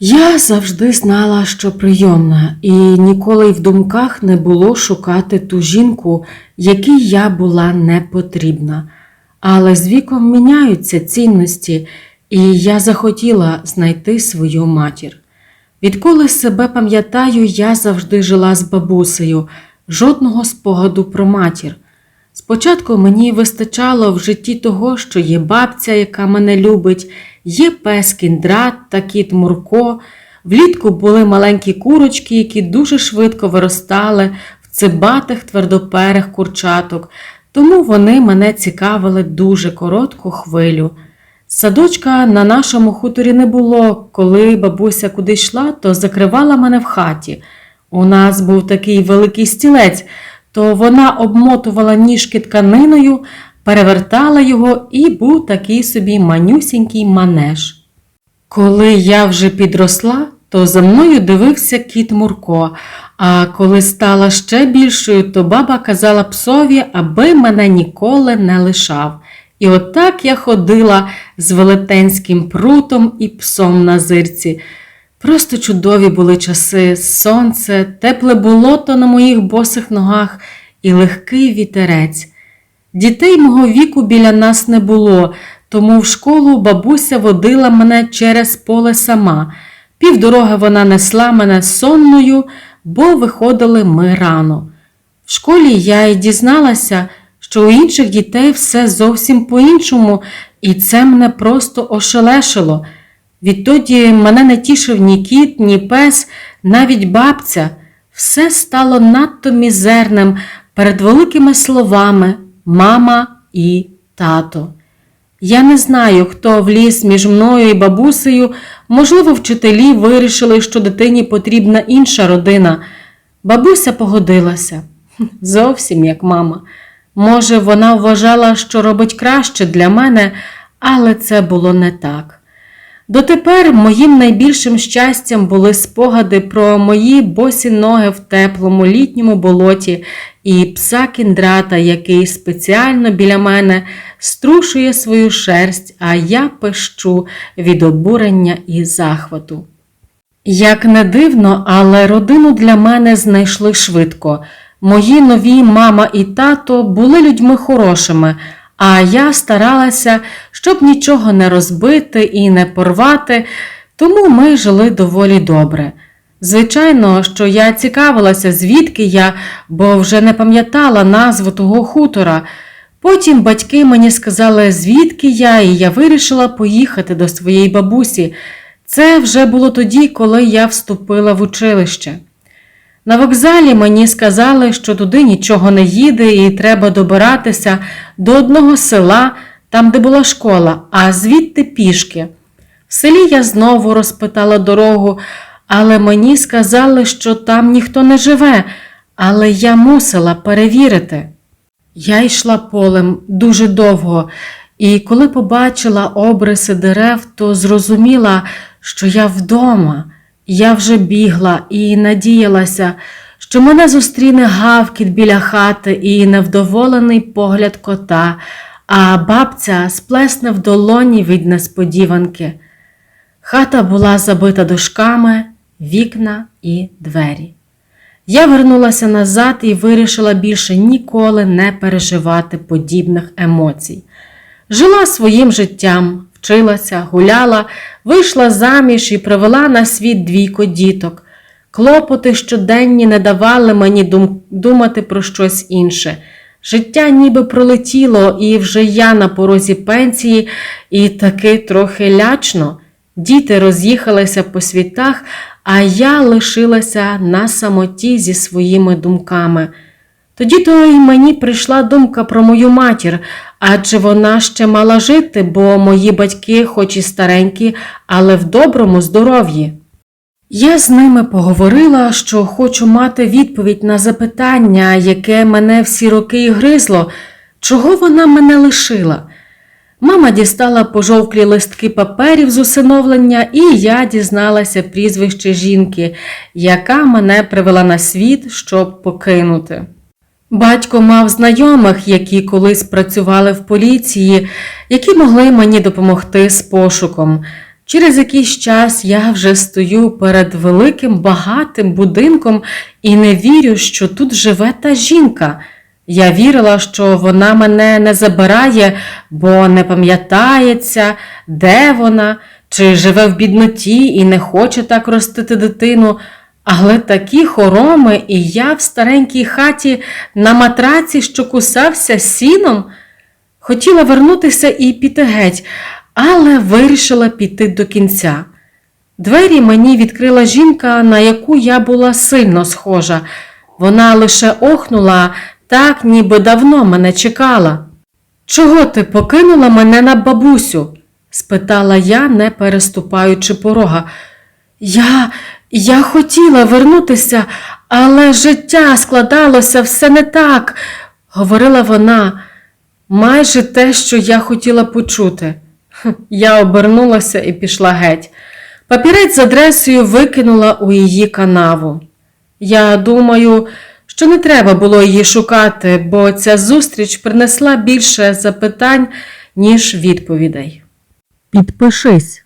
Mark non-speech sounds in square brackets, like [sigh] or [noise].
Я завжди знала, що прийомна, і ніколи й в думках не було шукати ту жінку, якій я була не потрібна. Але з віком міняються цінності, і я захотіла знайти свою матір. Відколи себе пам'ятаю, я завжди жила з бабусею, жодного спогаду про матір. Спочатку мені вистачало в житті того, що є бабця, яка мене любить, є пес кіндрат та кіт Мурко. Влітку були маленькі курочки, які дуже швидко виростали в цибатих твердоперих курчаток, тому вони мене цікавили дуже коротку хвилю. Садочка на нашому хуторі не було. Коли бабуся куди йшла, то закривала мене в хаті. У нас був такий великий стілець, то вона обмотувала ніжки тканиною, перевертала його і був такий собі манюсінький манеж. Коли я вже підросла, то за мною дивився кіт Мурко, а коли стала ще більшою, то баба казала псові, аби мене ніколи не лишав. І отак я ходила з велетенським прутом і псом на зирці. Просто чудові були часи, сонце, тепле болото на моїх босих ногах і легкий вітерець. Дітей мого віку біля нас не було, тому в школу бабуся водила мене через поле сама. Півдороги вона несла мене сонною, бо виходили ми рано. В школі я й дізналася, що у інших дітей все зовсім по-іншому, і це мене просто ошелешило. Відтоді мене не тішив ні кіт, ні пес, навіть бабця. Все стало надто мізерним перед великими словами мама і тато. Я не знаю, хто вліз між мною і бабусею, можливо, вчителі вирішили, що дитині потрібна інша родина. Бабуся погодилася. [laughs] Зовсім як мама. Може, вона вважала, що робить краще для мене, але це було не так. Дотепер моїм найбільшим щастям були спогади про мої босі ноги в теплому літньому болоті і пса кіндрата, який спеціально біля мене струшує свою шерсть, а я пищу від обурення і захвату. Як не дивно, але родину для мене знайшли швидко. Мої нові мама і тато були людьми хорошими, а я старалася, щоб нічого не розбити і не порвати, тому ми жили доволі добре. Звичайно, що я цікавилася, звідки я, бо вже не пам'ятала назву того хутора. Потім батьки мені сказали, звідки я, і я вирішила поїхати до своєї бабусі. Це вже було тоді, коли я вступила в училище. На вокзалі мені сказали, що туди нічого не їде і треба добиратися до одного села, там, де була школа, а звідти пішки. В селі я знову розпитала дорогу, але мені сказали, що там ніхто не живе, але я мусила перевірити. Я йшла полем дуже довго, і коли побачила обриси дерев, то зрозуміла, що я вдома. Я вже бігла і надіялася, що мене зустріне гавкіт біля хати і невдоволений погляд кота, а бабця сплесне в долоні від несподіванки. Хата була забита дошками, вікна і двері. Я вернулася назад і вирішила більше ніколи не переживати подібних емоцій. Жила своїм життям, вчилася, гуляла, вийшла заміж і привела на світ двійко діток. Клопоти щоденні не давали мені дум- думати про щось інше. Життя ніби пролетіло, і вже я на порозі пенсії, і таки трохи лячно. Діти роз'їхалися по світах, а я лишилася на самоті зі своїми думками. Тоді то й мені прийшла думка про мою матір, адже вона ще мала жити, бо мої батьки, хоч і старенькі, але в доброму здоров'ї. Я з ними поговорила, що хочу мати відповідь на запитання, яке мене всі роки гризло, чого вона мене лишила. Мама дістала пожовклі листки паперів з усиновлення, і я дізналася прізвище жінки, яка мене привела на світ, щоб покинути. Батько мав знайомих, які колись працювали в поліції, які могли мені допомогти з пошуком. Через якийсь час я вже стою перед великим багатим будинком і не вірю, що тут живе та жінка. Я вірила, що вона мене не забирає, бо не пам'ятається, де вона, чи живе в бідноті і не хоче так ростити дитину. Але такі хороми, і я в старенькій хаті на матраці, що кусався сіном. Хотіла вернутися і піти геть, але вирішила піти до кінця. Двері мені відкрила жінка, на яку я була сильно схожа. Вона лише охнула, так ніби давно мене чекала. Чого ти покинула мене на бабусю? спитала я, не переступаючи порога. Я, я хотіла вернутися, але життя складалося все не так, говорила вона, майже те, що я хотіла почути. Я обернулася і пішла геть. Папірець з адресою викинула у її канаву. Я думаю, що не треба було її шукати, бо ця зустріч принесла більше запитань, ніж відповідей. Підпишись.